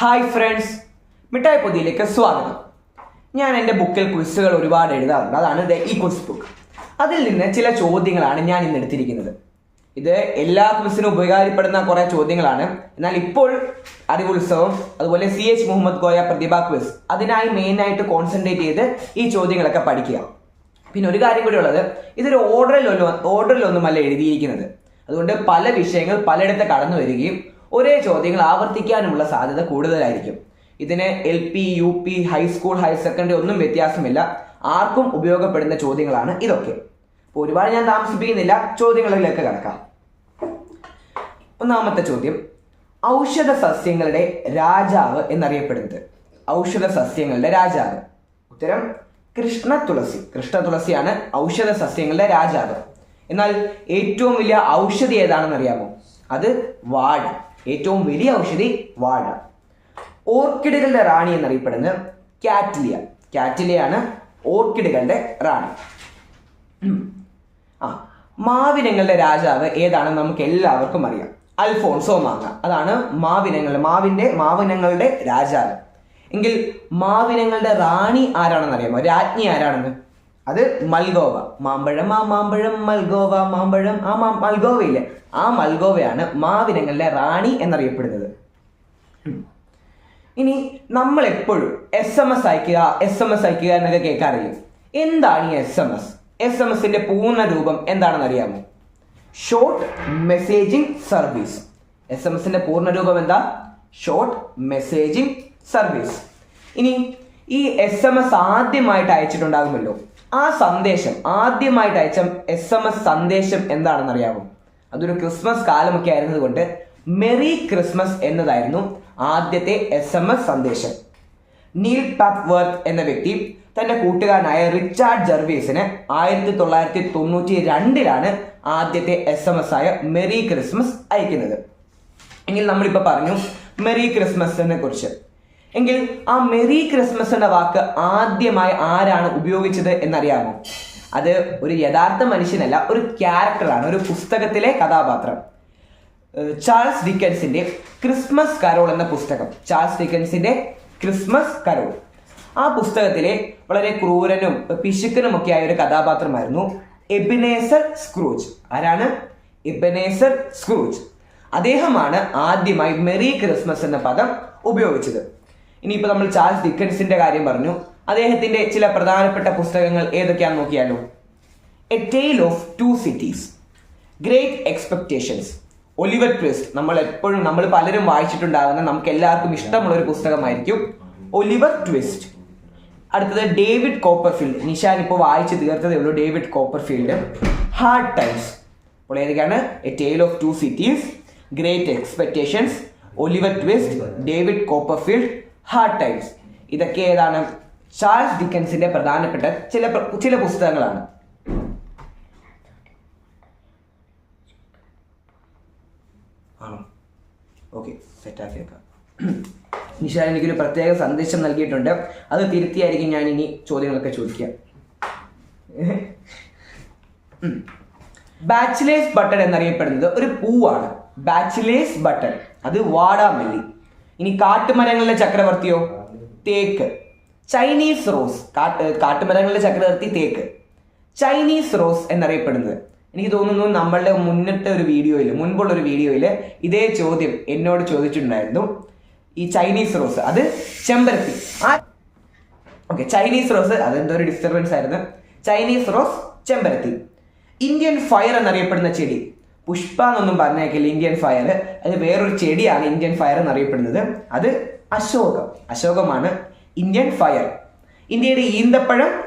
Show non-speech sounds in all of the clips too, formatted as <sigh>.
Hi friends മിഠായി പൊതിയിലേക്ക് സ്വാഗതം. ഞാൻ എന്റെ ബുക്കിൽ ക്വിസ്സുകൾ ഒരുപാട് എഴുതാറുണ്ട്. അതാണ് ഈ ക്വിസ് ബുക്ക് അതിൽ നിന്ന് ചില ചോദ്യങ്ങളാണ് ഞാൻ ഇന്ന് എടുത്തിരിക്കുന്നത്. ഇത് എല്ലാ ക്വിസിനും ഉപകാരപ്പെടുന്ന കുറേ ചോദ്യങ്ങളാണ്. എന്നാൽ ഇപ്പോൾ അറിവുത്സവം അതുപോലെ C H Muhammad Koya Prathibha quiz അതിനായി മെയിനായിട്ട് കോൺസെൻട്രേറ്റ് ചെയ്ത് ഈ ചോദ്യങ്ങളൊക്കെ പഠിക്കുക. പിന്നെ ഒരു കാര്യം കൂടി ഉള്ളത് ഇതൊരു ഓർഡറിലൊന്നും ഓർഡറിലൊന്നുമല്ല എഴുതിയിരിക്കുന്നത്. അതുകൊണ്ട് പല വിഷയങ്ങൾ പലയിടത്ത് കടന്നു വരികയും ഒരേ ചോദ്യങ്ങൾ ആവർത്തിക്കാനുമുള്ള സാധ്യത കൂടുതലായിരിക്കും. ഇതിന് L P U P high school higher secondary ഒന്നും വ്യത്യാസമില്ല. ആർക്കും ഉപയോഗപ്പെടുന്ന ചോദ്യങ്ങളാണ് ഇതൊക്കെ. അപ്പോൾ ഒരുപാട് ഞാൻ താമസിപ്പിക്കുന്നില്ല. ചോദ്യങ്ങളിലേക്ക് കിടക്കാം. ഒന്നാമത്തെ ചോദ്യം. ഔഷധ സസ്യങ്ങളുടെ രാജാവ് എന്നറിയപ്പെടുന്നത്. ഔഷധ സസ്യങ്ങളുടെ രാജാവ്. ഉത്തരം കൃഷ്ണ തുളസി. കൃഷ്ണ തുളസിയാണ് ഔഷധ സസ്യങ്ങളുടെ രാജാവ്. എന്നാൽ ഏറ്റവും വലിയ ഔഷധി ഏതാണെന്ന് അറിയാമോ അത് വാഴ. ഏറ്റവും വലിയ ഔഷധി വാഴ. ഓർക്കിഡുകളുടെ റാണി എന്നറിയപ്പെടുന്നത് കാറ്റിലിയ. കാറ്റിലിയാണ് ഓർക്കിഡുകളുടെ റാണി. ആ മാവിനങ്ങളുടെ രാജാവ് ഏതാണെന്ന് നമുക്ക് എല്ലാവർക്കും അറിയാം. അൽഫോൺസോ മാങ്ങ. അതാണ് മാവിനങ്ങളുടെ മാവിന്റെ മാവിനങ്ങളുടെ രാജാവ്. എങ്കിൽ മാവിനങ്ങളുടെ റാണി ആരാണെന്ന് അറിയാമോ? രാജ്ഞി ആരാണെന്ന്? അത് മൽഗോവ. മാമ്പഴം ആ മാമ്പഴം മൽഗോവ മാമ്പഴം ആ മാ മൽഗോവയില്ലേ? ആ മൽഗോവയാണ് മാവിനങ്ങളിലെ റാണി എന്നറിയപ്പെടുന്നത്. ഇനി നമ്മൾ എപ്പോഴും എസ് എം എസ് അയക്കുക എസ് എം എസ് അയക്കുക എന്നൊക്കെ കേൾക്കാറില്ലേ? എന്താണ് ഈ S M S S M എസിന്റെ പൂർണ രൂപം എന്താണെന്ന് അറിയാമോ? Short messaging service S M എസിന്റെ പൂർണ രൂപം എന്താ? ഷോർട്ട് മെസ്സേജിംഗ് സർവീസ് ഇനി ഈ എസ് എം എസ് ആദ്യമായിട്ട് അയച്ചിട്ടുണ്ടാകുമല്ലോ. ആ സന്ദേശം ആദ്യമായിട്ട് അയച്ച എസ് എം എസ് സന്ദേശം എന്താണെന്ന് അറിയാമോ അതൊരു ക്രിസ്മസ് കാലമൊക്കെ ആയിരുന്നതുകൊണ്ട് മെറി ക്രിസ്മസ് എന്നതായിരുന്നു ആദ്യത്തെ എസ് എം എസ് സന്ദേശം. നീൽ പാപ്വർത്ത് എന്ന വ്യക്തി തന്റെ കൂട്ടുകാരനായ റിച്ചാർഡ് ജർവീസിന് ആയിരത്തി തൊള്ളായിരത്തി തൊണ്ണൂറ്റി രണ്ടിലാണ് ആദ്യത്തെ എസ് എം എസ് ആയ മെറി ക്രിസ്മസ് അയക്കുന്നത്. എങ്കിൽ നമ്മളിപ്പോൾ പറഞ്ഞു മെറി ക്രിസ്മസിനെ കുറിച്ച്. എങ്കിൽ ആ മെറി ക്രിസ്മസ് എന്ന വാക്ക് ആദ്യമായി ആരാണ് ഉപയോഗിച്ചത് എന്നറിയാമോ? അത് ഒരു യഥാർത്ഥ മനുഷ്യനല്ല ഒരു ക്യാരക്ടറാണ് ഒരു പുസ്തകത്തിലെ കഥാപാത്രം. ചാൾസ് ഡിക്കൻസിന്റെ ക്രിസ്മസ് കരോൾ എന്ന പുസ്തകം. ചാൾസ് ഡിക്കൻസിന്റെ ക്രിസ്മസ് കരോൾ. ആ പുസ്തകത്തിലെ വളരെ ക്രൂരനും പിശുക്കനും ഒക്കെ ആയ ഒരു കഥാപാത്രമായിരുന്നു എബിനേസർ സ്ക്രൂജ്. ആരാണ്? Ebenezer Scrooge. അദ്ദേഹമാണ് ആദ്യമായി മെറി ക്രിസ്മസ് എന്ന പദം ഉപയോഗിച്ചത്. ഇനിയിപ്പോൾ നമ്മൾ ചാൾസ് ഡിക്കൻസിന്റെ കാര്യം പറഞ്ഞു. അദ്ദേഹത്തിന്റെ ചില പ്രധാനപ്പെട്ട പുസ്തകങ്ങൾ ഏതൊക്കെയാണെന്ന് നോക്കിയാലോ. A tale of two cities great expectations Oliver Twist നമ്മൾ എപ്പോഴും നമ്മൾ പലരും വായിച്ചിട്ടുണ്ടാകുന്ന നമുക്ക് എല്ലാവർക്കും ഇഷ്ടമുള്ള ഒരു പുസ്തകമായിരിക്കും. ഒലിവർ ട്വിസ്റ്റ് അടുത്തത് ഡേവിഡ് കോപ്പർഫീൽഡ് നിഷാൻ ഇപ്പോൾ വായിച്ച് തീർത്തതേ ഉള്ളൂ ഡേവിഡ് കോപ്പർഫീൽഡ് ഹാർഡ് ടൈംസ് അപ്പോൾ ഏതൊക്കെയാണ്? A tale of two cities great expectations Oliver Twist David Copperfield hard times ഇതൊക്കെ ഏതാണ്? ചാൾസ് ഡിക്കൻസിന്റെ പ്രധാനപ്പെട്ട ചില ചില പുസ്തകങ്ങളാണ്. ആണോ? നിഷാൻ എനിക്കൊരു പ്രത്യേക സന്ദേശം നൽകിയിട്ടുണ്ട്. അത് തിരുത്തിയായിരിക്കും ഞാൻ ഇനി ചോദ്യങ്ങളൊക്കെ ചോദിക്കുക ബാച്ചിലേഴ്സ് ബട്ടൺ എന്നറിയപ്പെടുന്നത് ഒരു പൂവാണ്. ബാച്ചിലേഴ്സ് ബട്ടൺ അത് വാടാമല്ലി. ഇനി കാട്ടുമരങ്ങളിലെ ചക്രവർത്തിയോ? തേക്ക്. Chinese rose. കാട്ട് കാട്ടുമരങ്ങളിലെ ചക്രവർത്തി തേക്ക്. ചൈനീസ് റോസ് എന്നറിയപ്പെടുന്നത്. എനിക്ക് തോന്നുന്നു നമ്മളുടെ മുന്നത്തെ ഒരു വീഡിയോയിൽ മുൻപുള്ള ഒരു വീഡിയോയിൽ ഇതേ ചോദ്യം എന്നോട് ചോദിച്ചിട്ടുണ്ടായിരുന്നു. ഈ ചൈനീസ് റോസ് അത് ചെമ്പരത്തി. ആ ഓക്കെ ചൈനീസ് റോസ് അതെന്തോ ഒരു ഡിസ്റ്റർബൻസ് ആയിരുന്നു. ചൈനീസ് റോസ് ചെമ്പരത്തി. ഇന്ത്യൻ ഫയർ എന്നറിയപ്പെടുന്ന ചെടി. പുഷ്പ എന്നൊന്നും പറഞ്ഞേക്കില്ല ഇന്ത്യൻ ഫയർ അത് വേറൊരു ചെടിയാണ് ഇന്ത്യൻ ഫയർ എന്നറിയപ്പെടുന്നത്. അത് അശോകം. അശോകമാണ് ഇന്ത്യൻ ഫയർ ഇന്ത്യയുടെ ഈന്തപ്പഴം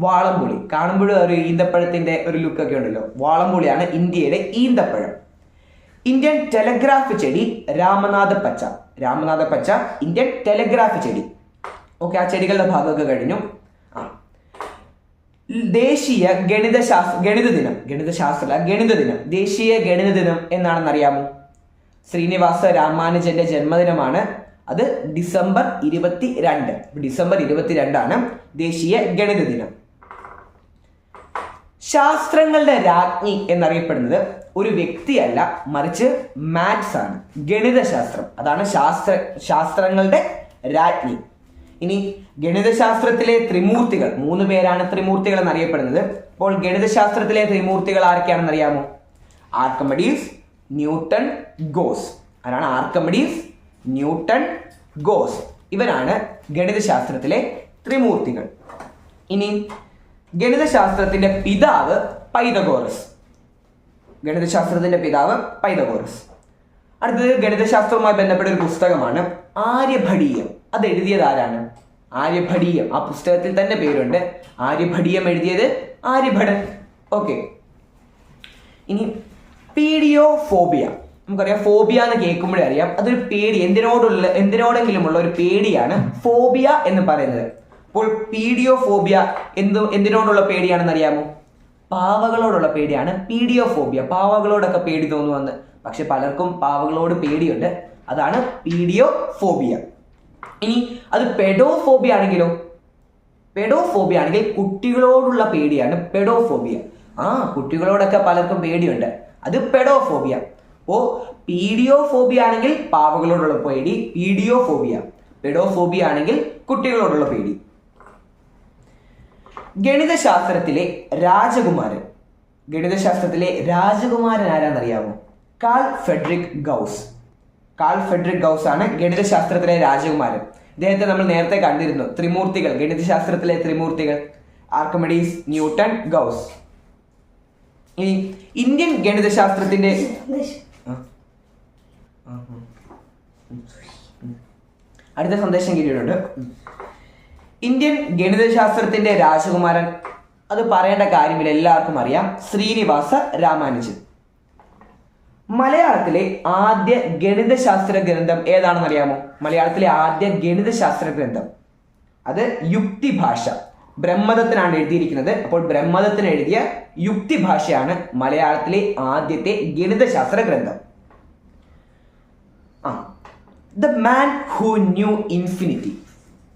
വാളംപുളി. കാണുമ്പോഴും ഒരു ഈന്തപ്പഴത്തിന്റെ ഒരു ലുക്കൊക്കെ ഉണ്ടല്ലോ. വാളംപുളിയാണ് ഇന്ത്യയുടെ ഈന്തപ്പഴം. ഇന്ത്യൻ ടെലഗ്രാഫ് ചെടി രാമനാഥ പച്ച. രാമനാഥ പച്ച ഇന്ത്യൻ ടെലഗ്രാഫ് ചെടി. ഓക്കെ ആ ചെടികളുടെ ഭാഗമൊക്കെ കഴിഞ്ഞു. ദേശീയ ഗണിതശാസ്ത്ര ഗണിത ദിനം. ഗണിത ശാസ്ത്ര ഗണിത ദിനം. ദേശീയ ഗണിത ദിനം എന്നാണെന്ന് അറിയാമോ ശ്രീനിവാസ രാമാനുജന്റെ ജന്മദിനമാണ്. അത് ഡിസംബർ ഇരുപത്തി രണ്ട് ഡിസംബർ ഇരുപത്തിരണ്ടാണ് ദേശീയ ഗണിത ദിനം. ശാസ്ത്രങ്ങളുടെ രാജ്ഞി എന്നറിയപ്പെടുന്നത് ഒരു വ്യക്തിയല്ല മറിച്ച് മാത്സ് ആണ്. ഗണിതശാസ്ത്രം. അതാണ് ശാസ്ത്ര ശാസ്ത്രങ്ങളുടെ രാജ്ഞി. ഇനി ഗണിതശാസ്ത്രത്തിലെ ത്രിമൂർത്തികൾ മൂന്ന് പേരാണ് ത്രിമൂർത്തികൾ എന്നറിയപ്പെടുന്നത്. അപ്പോൾ ഗണിതശാസ്ത്രത്തിലെ ത്രിമൂർത്തികൾ ആരൊക്കെയാണെന്ന് അറിയാമോ ആർക്കമഡീസ് ന്യൂട്ടൺ ഗോസ്. അതാണ് ആർക്കമഡീസ് ന്യൂട്ടൺ ഗോസ്? ഇവരാണ് ഗണിതശാസ്ത്രത്തിലെ ത്രിമൂർത്തികൾ. ഇനി ഗണിതശാസ്ത്രത്തിന്റെ പിതാവ് പൈതഗോറസ്. ഗണിതശാസ്ത്രത്തിന്റെ പിതാവ് പൈതഗോറസ്. അടുത്തത് ഗണിതശാസ്ത്രവുമായി ബന്ധപ്പെട്ട ഒരു പുസ്തകമാണ് ആര്യഭടീയം. അത് എഴുതിയത് ആരാണ്? ആര്യഭടീയം. ആ പുസ്തകത്തിൽ തന്നെ പേരുണ്ട്. ആര്യഭടീയം എഴുതിയത് ആര്യഭടൻ. ഓക്കെ ഇനി പീഡിയോഫോബിയ നമുക്കറിയാം ഫോബിയ എന്ന് കേൾക്കുമ്പോഴേ അറിയാം. അതൊരു പേടി. എന്തിനോടുള്ള എന്തിനോടെങ്കിലുമുള്ള ഒരു പേടിയാണ് ഫോബിയ എന്ന് പറയുന്നത്. അപ്പോൾ പീഡിയോഫോബിയ എന്ത് എന്തിനോടുള്ള പേടിയാണെന്ന് അറിയാമോ? പാവകളോടുള്ള പേടിയാണ് പീഡിയോഫോബിയ. പാവകളോടൊക്കെ പേടി തോന്നുമെന്ന് പക്ഷെ പലർക്കും പാവകളോട് പേടിയുണ്ട്. അതാണ് പീഡിയോഫോബിയ. ഇനി അത് പെഡോഫോബിയ ആണെങ്കിലോ? പെഡോഫോബിയ ആണെങ്കിൽ കുട്ടികളോടുള്ള പേടിയാണ് പെഡോഫോബിയ ആ കുട്ടികളോടൊക്കെ പലർക്കും പേടിയുണ്ട്. അത് പെഡോഫോബിയ ഓ പീഡിയോഫോബിയ ആണെങ്കിൽ പാവകളോടുള്ള പേടി പീഡിയോഫോബിയ പെഡോഫോബിയ ആണെങ്കിൽ കുട്ടികളോടുള്ള പേടി. ഗണിതശാസ്ത്രത്തിലെ രാജകുമാരൻ. ഗണിതശാസ്ത്രത്തിലെ രാജകുമാരൻ ആരാന്നറിയാമോ? Carl Friedrich Gauss. Carl Friedrich Gauss ആണ് ഗണിതശാസ്ത്രത്തിലെ രാജകുമാരൻ. ഇദ്ദേഹത്തെ നമ്മൾ നേരത്തെ കണ്ടിരുന്നു. ത്രിമൂർത്തികൾ. ഗണിതശാസ്ത്രത്തിലെ ത്രിമൂർത്തികൾ. Archimedes Newton Gauss. ഇനി ഇന്ത്യൻ ഗണിതശാസ്ത്രത്തിന്റെ. അടുത്ത സന്ദേശം കിട്ടിയിട്ടുണ്ട്. ഇന്ത്യൻ ഗണിതശാസ്ത്രത്തിന്റെ രാജകുമാരൻ. അത് പറയേണ്ട കാര്യമില്ല. എല്ലാവർക്കും അറിയാം. ശ്രീനിവാസ രാമാനുജൻ. മലയാളത്തിലെ ആദ്യ ഗണിതശാസ്ത്ര ഗ്രന്ഥം ഏതാണെന്ന് അറിയാമോ മലയാളത്തിലെ ആദ്യ ഗണിതശാസ്ത്ര ഗ്രന്ഥം. അത് യുക്തിഭാഷ. ബ്രഹ്മദത്തിനാണ് എഴുതിയിരിക്കുന്നത്. അപ്പോൾ ബ്രഹ്മദത്തിന് എഴുതിയ യുക്തിഭാഷയാണ് മലയാളത്തിലെ ആദ്യത്തെ ഗണിതശാസ്ത്ര ഗ്രന്ഥം. ആ the man who knew infinity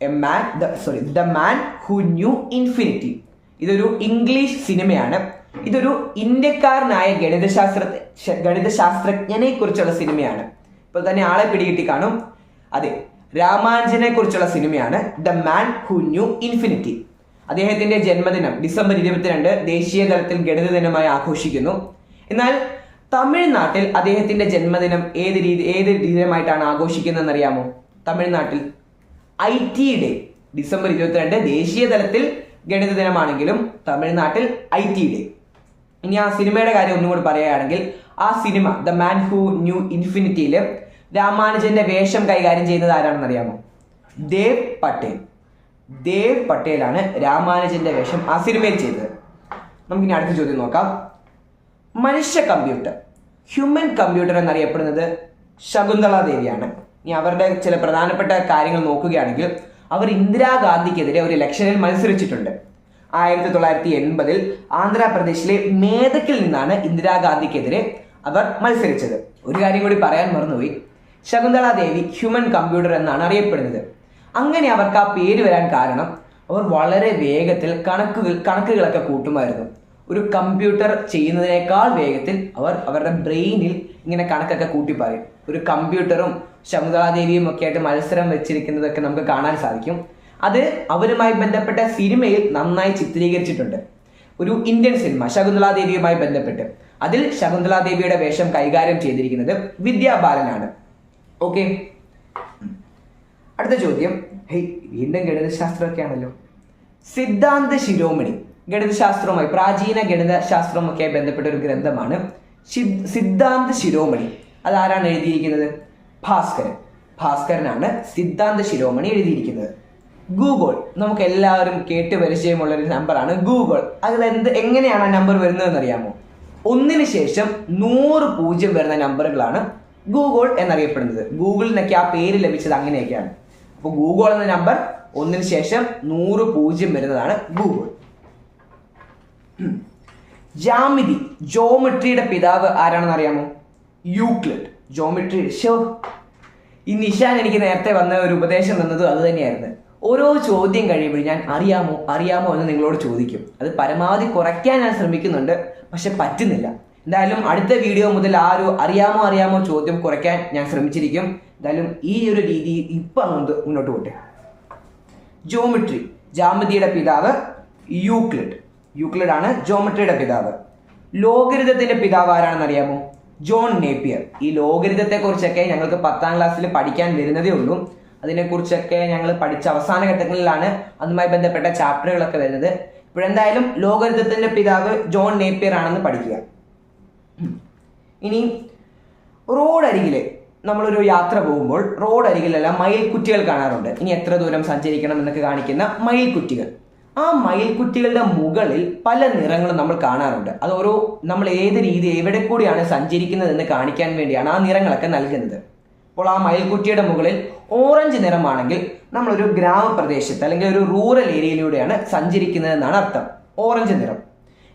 a man the sorry the man who knew infinity ഇതൊരു ഇംഗ്ലീഷ് സിനിമയാണ് ഇതൊരു ഇന്ത്യക്കാരനായ ഗണിതശാസ്ത്ര ഗണിതശാസ്ത്രജ്ഞനെ കുറിച്ചുള്ള സിനിമയാണ്. ഇപ്പോൾ തന്നെ ആളെ പിടികിട്ടി കാണും. അതെ രാമാനുജനെ കുറിച്ചുള്ള സിനിമയാണ് the man who knew infinity. അദ്ദേഹത്തിന്റെ ജന്മദിനം ഡിസംബർ ഇരുപത്തിരണ്ട് ദേശീയ തലത്തിൽ ഗണിത ദിനമായി ആഘോഷിക്കുന്നു. എന്നാൽ തമിഴ്നാട്ടിൽ അദ്ദേഹത്തിന്റെ ജന്മദിനം ഏത് രീതി ഏത് ദിനമായിട്ടാണ് ആഘോഷിക്കുന്നതെന്ന് അറിയാമോ തമിഴ്നാട്ടിൽ ഐ ടി ഡേ ഡിസംബർ ഇരുപത്തിരണ്ട് ദേശീയ തലത്തിൽ ഗണിത ദിനമാണെങ്കിലും തമിഴ്നാട്ടിൽ ഐ ടി ഡേ. ഇനി ആ സിനിമയുടെ കാര്യം ഒന്നും കൂടി പറയുകയാണെങ്കിൽ ആ സിനിമ ദ മാൻ ഹൂ ന്യൂ ഇൻഫിനിറ്റിയിൽ രാമാനുജന്റെ വേഷം കൈകാര്യം ചെയ്യുന്നത് ആരാണെന്ന് അറിയാമോ ദേവ് പട്ടേൽ. ദേവ് പട്ടേലാണ് രാമാനുജന്റെ വേഷം ആ സിനിമയിൽ ചെയ്തത്. നമുക്കിനി അടുത്ത ചോദ്യം നോക്കാം. മനുഷ്യ കമ്പ്യൂട്ടർ. ഹ്യൂമൻ കമ്പ്യൂട്ടർ എന്നറിയപ്പെടുന്നത് ശകുന്തള ദേവിയാണ്. ഇനി അവരുടെ ചില പ്രധാനപ്പെട്ട കാര്യങ്ങൾ നോക്കുകയാണെങ്കിൽ അവർ ഇന്ദിരാഗാന്ധിക്കെതിരെ ഒരു ഇലക്ഷനിൽ മത്സരിച്ചിട്ടുണ്ട്. ആയിരത്തി തൊള്ളായിരത്തി എൺപതിൽ ആന്ധ്രാപ്രദേശിലെ മേധക്കിൽ നിന്നാണ് ഇന്ദിരാഗാന്ധിക്കെതിരെ അവർ മത്സരിച്ചത്. ഒരു കാര്യം കൂടി പറയാൻ മറന്നുപോയി. ശകുന്തള ദേവി ഹ്യൂമൻ കമ്പ്യൂട്ടർ എന്നാണ് അറിയപ്പെടുന്നത്. അങ്ങനെ അവർക്ക് ആ പേര് വരാൻ കാരണം അവർ വളരെ വേഗത്തിൽ കണക്കുകൾ കണക്കുകളൊക്കെ കൂട്ടുമായിരുന്നു. ഒരു കമ്പ്യൂട്ടർ ചെയ്യുന്നതിനേക്കാൾ വേഗത്തിൽ അവർ അവരുടെ ബ്രെയിനിൽ ഇങ്ങനെ കണക്കൊക്കെ കൂട്ടി പറയും ഒരു കമ്പ്യൂട്ടറും ശകുന്തളാദേവിയും ഒക്കെ ആയിട്ട് മത്സരം വെച്ചിരിക്കുന്നതൊക്കെ നമുക്ക് കാണാൻ സാധിക്കും. അത് അവരുമായി ബന്ധപ്പെട്ട സിനിമയിൽ നന്നായി ചിത്രീകരിച്ചിട്ടുണ്ട്. ഒരു ഇന്ത്യൻ സിനിമ ശകുന്തളാദേവിയുമായി ബന്ധപ്പെട്ട്. അതിൽ ശകുന്തളാദേവിയുടെ വേഷം കൈകാര്യം ചെയ്തിരിക്കുന്നത് വിദ്യാ ബാലനാണ്. ഓക്കെ? അടുത്ത ചോദ്യം. ഹേയ് വീണ്ടും ഗണിതശാസ്ത്രമൊക്കെയാണല്ലോ. സിദ്ധാന്ത ശിരോമണി ഗണിതശാസ്ത്രവുമായി പ്രാചീന ഗണിതശാസ്ത്രമൊക്കെ ബന്ധപ്പെട്ട ഒരു ഗ്രന്ഥമാണ് സിദ്ധാന്ത ശിരോമണി. അതാരാണ് എഴുതിയിരിക്കുന്നത്? ഭാസ്കരൻ. ഭാസ്കരനാണ് സിദ്ധാന്ത ശിരോമണി എഴുതിയിരിക്കുന്നത്. ഗൂഗിൾ നമുക്ക് എല്ലാവരും കേട്ട് പരിചയമുള്ള ഒരു നമ്പറാണ് ഗൂഗിൾ അതിൽ എന്ത് എങ്ങനെയാണ് ആ നമ്പർ വരുന്നതെന്ന് അറിയാമോ ഒന്നിന് ശേഷം നൂറ് പൂജ്യം വരുന്ന നമ്പറുകളാണ് ഗൂഗിൾ എന്നറിയപ്പെടുന്നത്. ഗൂഗിളിനൊക്കെ ആ പേര് ലഭിച്ചത് അങ്ങനെയൊക്കെയാണ്. അപ്പോൾ ഗൂഗിൾ എന്ന നമ്പർ ഒന്നിന് ശേഷം നൂറ് പൂജ്യം വരുന്നതാണ് ഗൂഗിൾ <clears throat> ജാമിതി ജോമെട്രിയുടെ പിതാവ് ആരാണെന്ന് അറിയാമോ യൂക്ലിഡ് ജോമെട്രി ഷോ ഈ നിഷാൻ എനിക്ക് നേരത്തെ വന്ന ഒരു ഉപദേശം തന്നത് അത് തന്നെയായിരുന്നു. ഓരോ ചോദ്യം കഴിയുമ്പോഴും ഞാൻ അറിയാമോ അറിയാമോ എന്ന് നിങ്ങളോട് ചോദിക്കും. അത് പരമാവധി കുറയ്ക്കാൻ ഞാൻ ശ്രമിക്കുന്നുണ്ട് പക്ഷെ പറ്റുന്നില്ല. എന്തായാലും അടുത്ത വീഡിയോ മുതൽ ആ ഒരു അറിയാമോ അറിയാമോ ചോദ്യം കുറയ്ക്കാൻ ഞാൻ ശ്രമിച്ചിരിക്കും. എന്തായാലും ഈ ഒരു രീതി ഇപ്പം അങ്ങോട്ട് മുന്നോട്ട് പോട്ടെ. ജോമെട്രി ജാമതിയുടെ പിതാവ് യൂക്ലിഡ്. യൂക്ലിഡ് ആണ് ജോമെട്രിയുടെ പിതാവ്. ലോകരിതത്തിന്റെ പിതാവ് ആരാണെന്ന് അറിയാമോ? John Napier. ഈ ലോകരിതത്തെ കുറിച്ചൊക്കെ ഞങ്ങൾക്ക് പത്താം ക്ലാസ്സിൽ പഠിക്കാൻ വരുന്നതേ ഉള്ളൂ. അതിനെക്കുറിച്ചൊക്കെ ഞങ്ങൾ പഠിച്ച അവസാന ഘട്ടങ്ങളിലാണ് അതുമായി ബന്ധപ്പെട്ട ചാപ്റ്ററുകളൊക്കെ വരുന്നത്. ഇപ്പോഴെന്തായാലും ലോകരിതത്തിന്റെ പിതാവ് ജോൺ നേപ്പിയർ ആണെന്ന് പഠിക്കുക. ഇനി റോഡരികിൽ നമ്മളൊരു യാത്ര പോകുമ്പോൾ റോഡ് അരികിലെല്ലാം മയിൽക്കുറ്റികൾ കാണാറുണ്ട്. ഇനി എത്ര ദൂരം സഞ്ചരിക്കണം എന്നൊക്കെ കാണിക്കുന്ന മയിൽക്കുറ്റികൾ. ആ മയിൽക്കുറ്റികളുടെ മുകളിൽ പല നിറങ്ങളും നമ്മൾ കാണാറുണ്ട്. അത് ഓരോ നമ്മൾ ഏത് രീതി എവിടെ കൂടിയാണ് സഞ്ചരിക്കുന്നതെന്ന് കാണിക്കാൻ വേണ്ടിയാണ് ആ നിറങ്ങളൊക്കെ നൽകുന്നത്. അപ്പോൾ ആ മയിൽക്കുറ്റിയുടെ മുകളിൽ ഓറഞ്ച് നിറമാണെങ്കിൽ നമ്മളൊരു ഗ്രാമപ്രദേശത്ത് അല്ലെങ്കിൽ ഒരു റൂറൽ ഏരിയയിലൂടെയാണ് സഞ്ചരിക്കുന്നത് എന്നാണ് അർത്ഥം. ഓറഞ്ച് നിറം.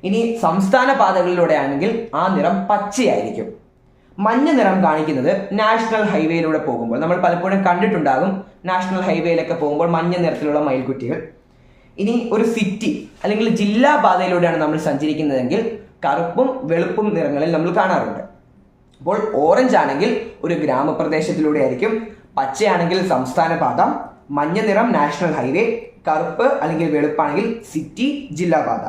ഇനി സംസ്ഥാന പാതകളിലൂടെ ആണെങ്കിൽ ആ നിറം പച്ചയായിരിക്കും. മഞ്ഞ നിറം കാണിക്കുന്നത് നാഷണൽ ഹൈവേയിലൂടെ പോകുമ്പോൾ നമ്മൾ പലപ്പോഴും കണ്ടിട്ടുണ്ടാകും നാഷണൽ ഹൈവേയിലൊക്കെ പോകുമ്പോൾ മഞ്ഞ നിറത്തിലുള്ള മയിൽക്കുറ്റികൾ ഇനി ഒരു സിറ്റി അല്ലെങ്കിൽ ജില്ലാ പാതയിലൂടെയാണ് നമ്മൾ സഞ്ചരിക്കുന്നതെങ്കിൽ കറുപ്പും വെളുപ്പും നിറങ്ങളിൽ നമ്മൾ കാണാറുണ്ട്. അപ്പോൾ ഓറഞ്ച് ആണെങ്കിൽ ഒരു ഗ്രാമപ്രദേശത്തിലൂടെ ആയിരിക്കും പച്ചയാണെങ്കിൽ സംസ്ഥാന പാത മഞ്ഞ നിറം നാഷണൽ ഹൈവേ കറുപ്പ് അല്ലെങ്കിൽ വെളുപ്പാണെങ്കിൽ സിറ്റി ജില്ലാ പാത.